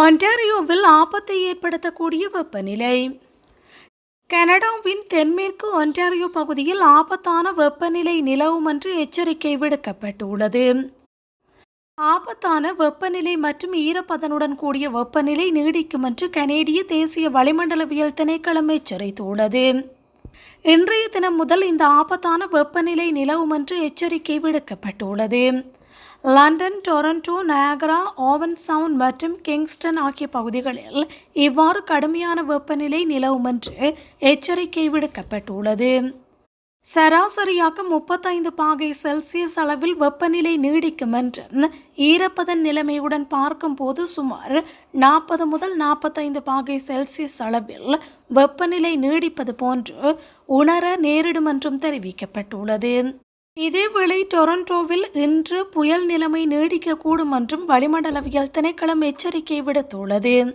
ஒன்டாரியோவில் ஆபத்தை ஏற்படுத்தக்கூடிய வெப்பநிலை. கனடாவின் தென்மேற்கு ஒன்டாரியோ பகுதியில் ஆபத்தான வெப்பநிலை நிலவும் என்று எச்சரிக்கை விடுக்கப்பட்டுள்ளது. ஆபத்தான வெப்பநிலை மற்றும் ஈரப்பதனுடன் கூடிய வெப்பநிலை நீடிக்கும் என்று கனேடிய தேசிய வளிமண்டலவியல் திணைக்களம் எச்சரித்துள்ளது. இன்றைய தினம் முதல் இந்த ஆபத்தான வெப்பநிலை நிலவும் என்று எச்சரிக்கை விடுக்கப்பட்டுள்ளது. London Toronto Niagara Owen Sound மற்றும் கிங்ஸ்டன் ஆகிய பகுதிகளில் இவ்வாறு கடுமையான வெப்பநிலை நிலவும் என்று எச்சரிக்கை விடுக்கப்பட்டுள்ளது. சராசரியாக முப்பத்தைந்து பாகை செல்சியஸ் அளவில் வெப்பநிலை நீடிக்கும் என்றும் ஈரப்பதன் நிலைமையுடன் பார்க்கும்போது சுமார் நாற்பது முதல் நாற்பத்தைந்து பாகை செல்சியஸ் அளவில் வெப்பநிலை நீடிப்பது போன்று உணர நேரிடும் என்றும் தெரிவிக்கப்பட்டுள்ளது. இதேவேளை டொரண்டோவில் இன்று புயல் நிலைமை நீடிக்கக்கூடும் என்றும் வளிமண்டலவியல் திணைக்களம் எச்சரிக்கை விடுத்துள்ளது.